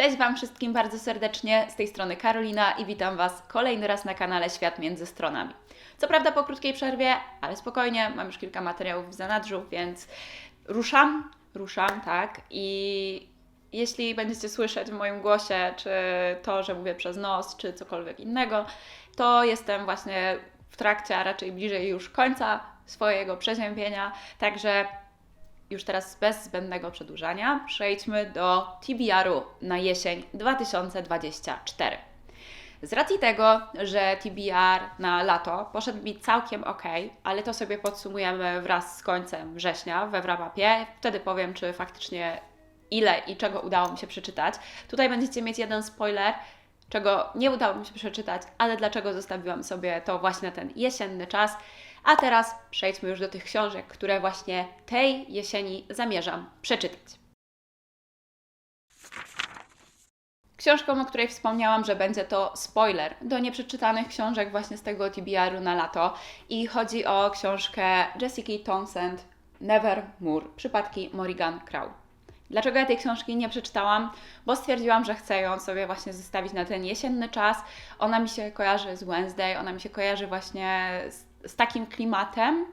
Cześć Wam wszystkim bardzo serdecznie, z tej strony Karolina i witam Was kolejny raz na kanale Świat Między Stronami. Co prawda po krótkiej przerwie, ale spokojnie, mam już kilka materiałów w zanadrzu, więc ruszam, ruszam, tak. I jeśli będziecie słyszeć w moim głosie, czy to, że mówię przez nos, czy cokolwiek innego, to jestem właśnie w trakcie, a raczej bliżej już końca swojego przeziębienia, także już teraz bez zbędnego przedłużania przejdźmy do TBR-u na jesień 2024. Z racji tego, że TBR na lato poszedł mi całkiem ok, ale to sobie podsumujemy wraz z końcem września we wrapapie. Wtedy powiem, czy faktycznie ile i czego udało mi się przeczytać. Tutaj będziecie mieć jeden spoiler, czego nie udało mi się przeczytać, ale dlaczego zostawiłam sobie to właśnie na ten jesienny czas. A teraz przejdźmy już do tych książek, które właśnie tej jesieni zamierzam przeczytać. Książką, o której wspomniałam, że będzie to spoiler do nieprzeczytanych książek właśnie z tego TBR-u na lato. I chodzi o książkę Jessica Townsend Nevermore, przypadki Morrigan Crow. Dlaczego ja tej książki nie przeczytałam? Bo stwierdziłam, że chcę ją sobie właśnie zostawić na ten jesienny czas. Ona mi się kojarzy z Wednesday, ona mi się kojarzy właśnie z, z takim klimatem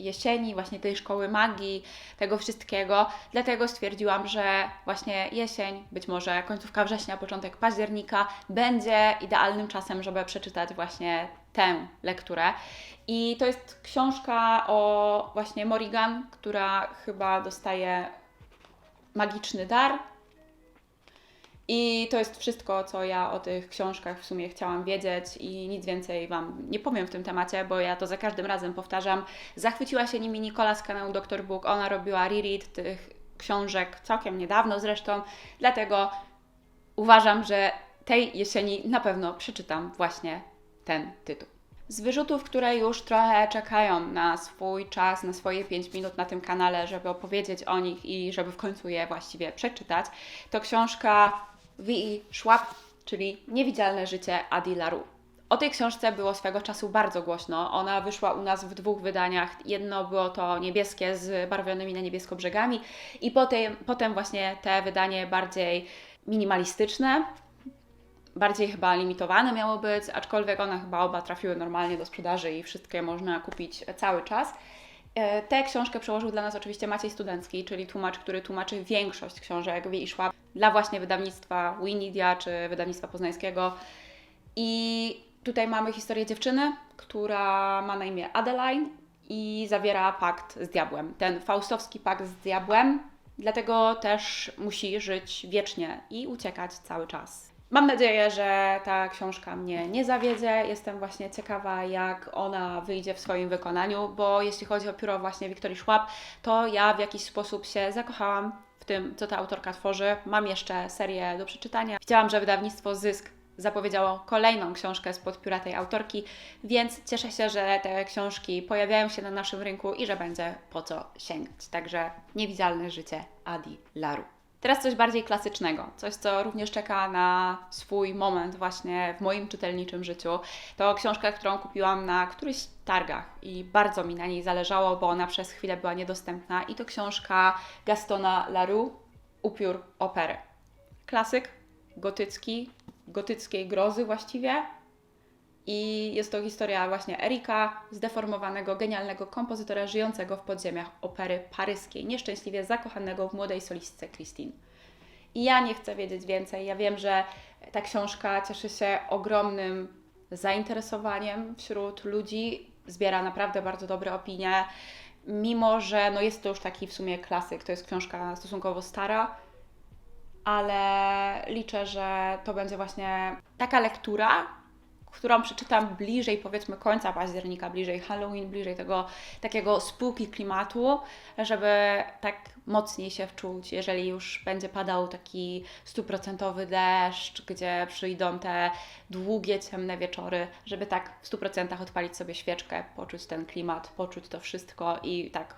jesieni, właśnie tej szkoły magii, tego wszystkiego. Dlatego stwierdziłam, że właśnie jesień, być może końcówka września, początek października będzie idealnym czasem, żeby przeczytać właśnie tę lekturę. I to jest książka o właśnie Morrigan, która chyba dostaje magiczny dar. I to jest wszystko, co ja o tych książkach w sumie chciałam wiedzieć i nic więcej Wam nie powiem w tym temacie, bo ja to za każdym razem powtarzam. Zachwyciła się nimi Nikola z kanału Dr. Book, ona robiła reread tych książek całkiem niedawno zresztą, dlatego uważam, że tej jesieni na pewno przeczytam właśnie ten tytuł z wyrzutów, które już trochę czekają na swój czas, na swoje 5 minut na tym kanale, żeby opowiedzieć o nich i żeby w końcu je właściwie przeczytać, to książka V.E. Schwab, czyli Niewidzialne życie Adi LaRue. O tej książce było swego czasu bardzo głośno. Ona wyszła u nas w dwóch wydaniach. Jedno było to niebieskie z barwionymi na niebiesko brzegami i potem, potem właśnie te wydanie bardziej minimalistyczne, bardziej chyba limitowane miało być, aczkolwiek one chyba oba trafiły normalnie do sprzedaży i wszystkie można kupić cały czas. E, tę książkę przełożył dla nas oczywiście Maciej Studencki, czyli tłumacz, który tłumaczy większość książek Wie i Szłab dla właśnie wydawnictwa Winidia czy wydawnictwa poznańskiego. I tutaj mamy historię dziewczyny, która ma na imię Adeline i zawiera pakt z diabłem. Ten faustowski pakt z diabłem, dlatego też musi żyć wiecznie i uciekać cały czas Mam nadzieję, że ta książka mnie nie zawiedzie. Jestem właśnie ciekawa, jak ona wyjdzie w swoim wykonaniu, bo jeśli chodzi o pióro właśnie Wiktorii Schwab, to ja w jakiś sposób się zakochałam w tym, co ta autorka tworzy. Mam jeszcze serię do przeczytania. Widziałam, że wydawnictwo Zysk zapowiedziało kolejną książkę spod pióra tej autorki, więc cieszę się, że te książki pojawiają się na naszym rynku i że będzie po co sięgać. Także niewidzialne życie Adi Laru. Teraz coś bardziej klasycznego, coś co również czeka na swój moment właśnie w moim czytelniczym życiu. To książka, którą kupiłam na któryś targach i bardzo mi na niej zależało, bo ona przez chwilę była niedostępna i to książka Gastona Larue, Upiór opery. Klasyk gotycki, gotyckiej grozy właściwie, i jest to historia właśnie Erika, zdeformowanego, genialnego kompozytora żyjącego w podziemiach opery paryskiej, nieszczęśliwie zakochanego w młodej solistce Christine. I ja nie chcę wiedzieć więcej. Ja wiem, że ta książka cieszy się ogromnym zainteresowaniem wśród ludzi, zbiera naprawdę bardzo dobre opinie, mimo że no jest to już taki w sumie klasyk. To jest książka stosunkowo stara, ale liczę, że to będzie właśnie taka lektura, którą przeczytam bliżej, powiedzmy, końca października, bliżej Halloween, bliżej tego takiego spółki klimatu, żeby tak mocniej się wczuć, jeżeli już będzie padał taki stuprocentowy deszcz, gdzie przyjdą te długie, ciemne wieczory, żeby tak w 100% odpalić sobie świeczkę, poczuć ten klimat, poczuć to wszystko i tak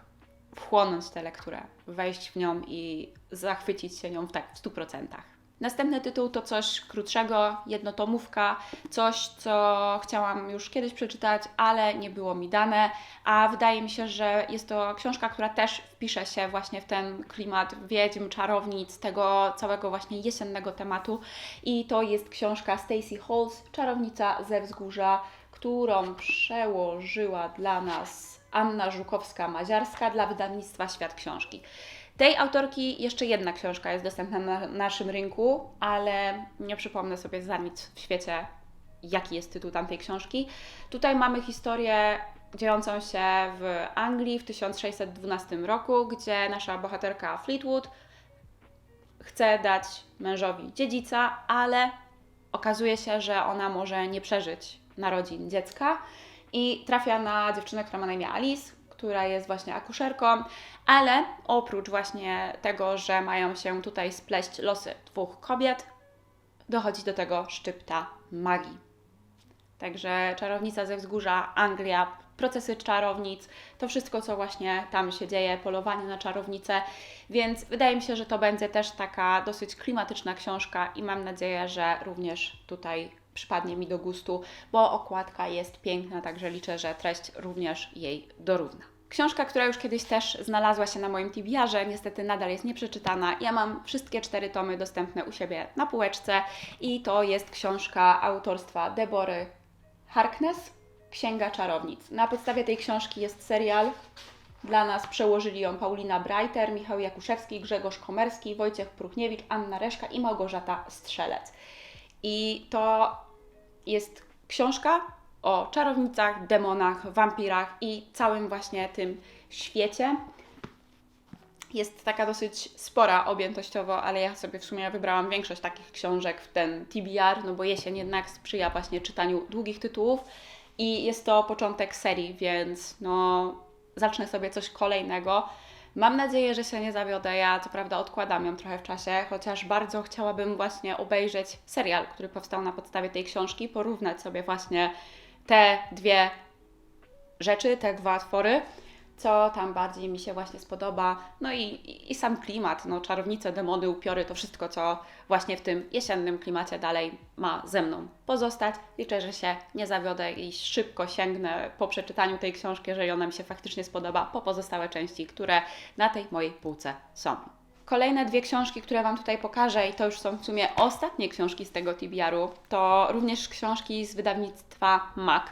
wchłonąć tę lekturę, wejść w nią i zachwycić się nią w tak w 100%. Następny tytuł to coś krótszego, jednotomówka, coś, co chciałam już kiedyś przeczytać, ale nie było mi dane, a wydaje mi się, że jest to książka, która też wpisze się właśnie w ten klimat wiedźm, czarownic, tego całego właśnie jesiennego tematu. I to jest książka Stacey Halls, Czarownica ze Wzgórza, którą przełożyła dla nas Anna Żukowska-Maziarska dla wydawnictwa Świat Książki. Tej autorki jeszcze jedna książka jest dostępna na naszym rynku, ale nie przypomnę sobie za nic w świecie, jaki jest tytuł tamtej książki. Tutaj mamy historię dziejącą się w Anglii w 1612 roku, gdzie nasza bohaterka Fleetwood chce dać mężowi dziedzica, ale okazuje się, że ona może nie przeżyć narodzin dziecka i trafia na dziewczynę, która ma na imię Alice, która jest właśnie akuszerką, ale oprócz właśnie tego, że mają się tutaj spleść losy dwóch kobiet, dochodzi do tego szczypta magii. Także czarownica ze wzgórza, Anglia, procesy czarownic, to wszystko, co właśnie tam się dzieje, polowanie na czarownice, więc wydaje mi się, że to będzie też taka dosyć klimatyczna książka i mam nadzieję, że również tutaj przypadnie mi do gustu, bo okładka jest piękna, także liczę, że treść również jej dorówna. Książka, która już kiedyś też znalazła się na moim TBR-ze, niestety nadal jest nieprzeczytana. Ja mam wszystkie cztery tomy dostępne u siebie na półeczce i to jest książka autorstwa Debory Harkness, Księga Czarownic. Na podstawie tej książki jest serial. Dla nas przełożyli ją Paulina Breiter, Michał Jakuszewski, Grzegorz Komerski, Wojciech Pruchniewicz, Anna Reszka i Małgorzata Strzelec. I to jest książka o czarownicach, demonach, wampirach i całym właśnie tym świecie. Jest taka dosyć spora objętościowo, ale ja sobie w sumie wybrałam większość takich książek w ten TBR, no bo jesień jednak sprzyja właśnie czytaniu długich tytułów i jest to początek serii, więc no zacznę sobie coś kolejnego. Mam nadzieję, że się nie zawiodę. Ja co prawda odkładam ją trochę w czasie, chociaż bardzo chciałabym właśnie obejrzeć serial, który powstał na podstawie tej książki, porównać sobie właśnie te dwie rzeczy, te dwa twory, co tam bardziej mi się właśnie spodoba. No i, i, sam klimat, no czarownice, demony, upiory, to wszystko, co właśnie w tym jesiennym klimacie dalej ma ze mną pozostać. Liczę, że się nie zawiodę i szybko sięgnę po przeczytaniu tej książki, jeżeli ona mi się faktycznie spodoba, po pozostałe części, które na tej mojej półce są. Kolejne dwie książki, które Wam tutaj pokażę, i to już są w sumie ostatnie książki z tego TBR-u, to również książki z wydawnictwa MAC.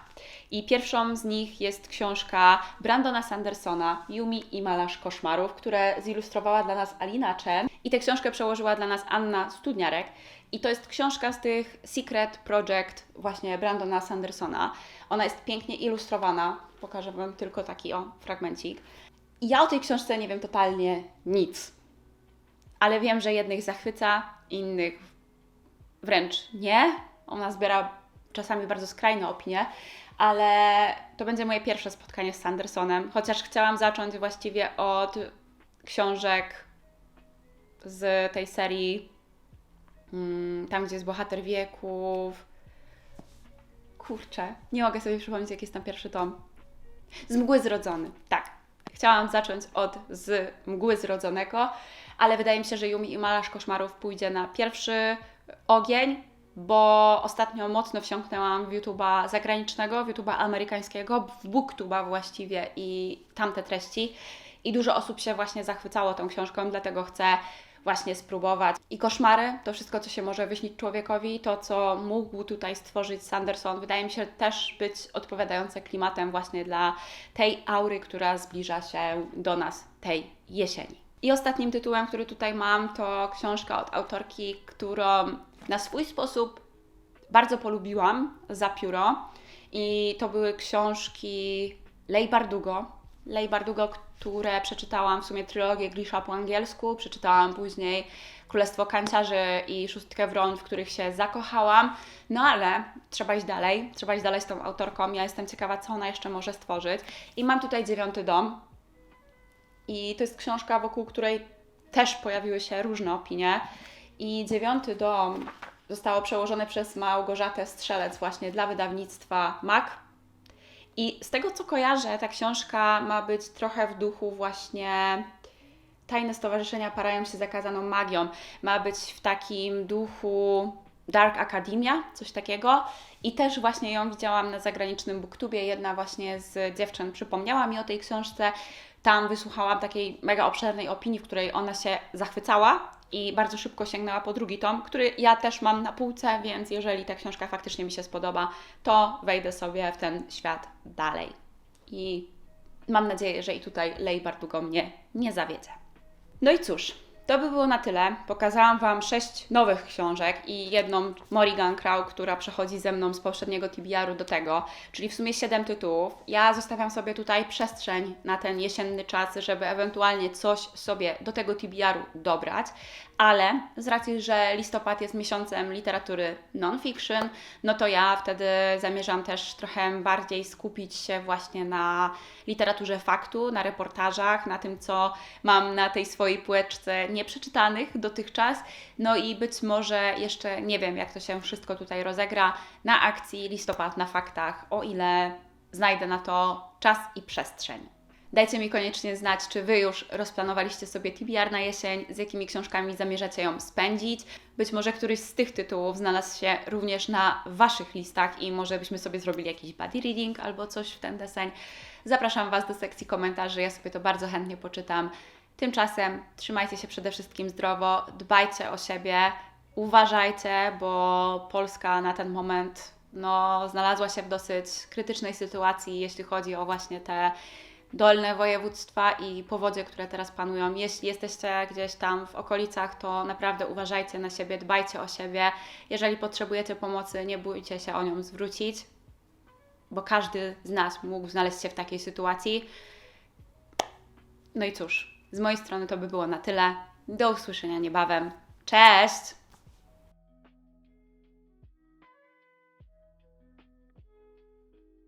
I pierwszą z nich jest książka Brandona Sandersona, Yumi i Malarz Koszmarów, które zilustrowała dla nas Alina Chen. I tę książkę przełożyła dla nas Anna Studniarek. I to jest książka z tych Secret Project właśnie Brandona Sandersona. Ona jest pięknie ilustrowana. Pokażę Wam tylko taki o fragmencik. Ja o tej książce nie wiem totalnie nic ale wiem, że jednych zachwyca, innych wręcz nie. Ona zbiera czasami bardzo skrajne opinie, ale to będzie moje pierwsze spotkanie z Sandersonem, chociaż chciałam zacząć właściwie od książek z tej serii, mm, tam gdzie jest bohater wieków. Kurczę, nie mogę sobie przypomnieć, jaki jest tam pierwszy tom. Z mgły zrodzony, tak. Chciałam zacząć od z mgły zrodzonego, ale wydaje mi się, że Yumi i Malarz Koszmarów pójdzie na pierwszy ogień, bo ostatnio mocno wsiąknęłam w YouTube'a zagranicznego, w YouTube'a amerykańskiego, w BookTube'a właściwie i tamte treści. I dużo osób się właśnie zachwycało tą książką, dlatego chcę właśnie spróbować. I koszmary, to wszystko, co się może wyśnić człowiekowi, to, co mógł tutaj stworzyć Sanderson, wydaje mi się też być odpowiadające klimatem właśnie dla tej aury, która zbliża się do nas tej jesieni. I ostatnim tytułem, który tutaj mam, to książka od autorki, którą na swój sposób bardzo polubiłam za pióro. I to były książki Lej Bardugo. Lej Bardugo, które przeczytałam w sumie trylogię Grisha po angielsku, przeczytałam później Królestwo Kanciarzy i Szóstkę Wron, w których się zakochałam. No ale trzeba iść dalej, trzeba iść dalej z tą autorką. Ja jestem ciekawa, co ona jeszcze może stworzyć. I mam tutaj dziewiąty dom, i to jest książka, wokół której też pojawiły się różne opinie. I dziewiąty dom zostało przełożone przez Małgorzatę Strzelec właśnie dla wydawnictwa MAC. I z tego co kojarzę, ta książka ma być trochę w duchu właśnie tajne stowarzyszenia parają się zakazaną magią. Ma być w takim duchu Dark Academia, coś takiego. I też właśnie ją widziałam na zagranicznym booktubie. Jedna właśnie z dziewczyn przypomniała mi o tej książce. Tam wysłuchałam takiej mega obszernej opinii, w której ona się zachwycała i bardzo szybko sięgnęła po drugi tom, który ja też mam na półce, więc jeżeli ta książka faktycznie mi się spodoba, to wejdę sobie w ten świat dalej. I mam nadzieję, że i tutaj Lej Bardugo mnie nie zawiedzie. No i cóż, to by było na tyle. Pokazałam Wam sześć nowych książek i jedną Morrigan Crow, która przechodzi ze mną z poprzedniego TBR-u do tego, czyli w sumie siedem tytułów. Ja zostawiam sobie tutaj przestrzeń na ten jesienny czas, żeby ewentualnie coś sobie do tego TBR-u dobrać, ale z racji, że listopad jest miesiącem literatury non-fiction, no to ja wtedy zamierzam też trochę bardziej skupić się właśnie na literaturze faktu, na reportażach, na tym, co mam na tej swojej półeczce nieprzeczytanych dotychczas. No i być może jeszcze nie wiem, jak to się wszystko tutaj rozegra na akcji Listopad na faktach, o ile znajdę na to czas i przestrzeń. Dajcie mi koniecznie znać, czy Wy już rozplanowaliście sobie TBR na jesień, z jakimi książkami zamierzacie ją spędzić. Być może któryś z tych tytułów znalazł się również na Waszych listach i może byśmy sobie zrobili jakiś buddy reading albo coś w ten deseń. Zapraszam Was do sekcji komentarzy, ja sobie to bardzo chętnie poczytam. Tymczasem trzymajcie się przede wszystkim zdrowo, dbajcie o siebie, uważajcie, bo Polska na ten moment no, znalazła się w dosyć krytycznej sytuacji, jeśli chodzi o właśnie te dolne województwa i powodzie, które teraz panują. Jeśli jesteście gdzieś tam w okolicach, to naprawdę uważajcie na siebie, dbajcie o siebie. Jeżeli potrzebujecie pomocy, nie bójcie się o nią zwrócić, bo każdy z nas mógł znaleźć się w takiej sytuacji. No i cóż, z mojej strony to by było na tyle. Do usłyszenia niebawem. Cześć!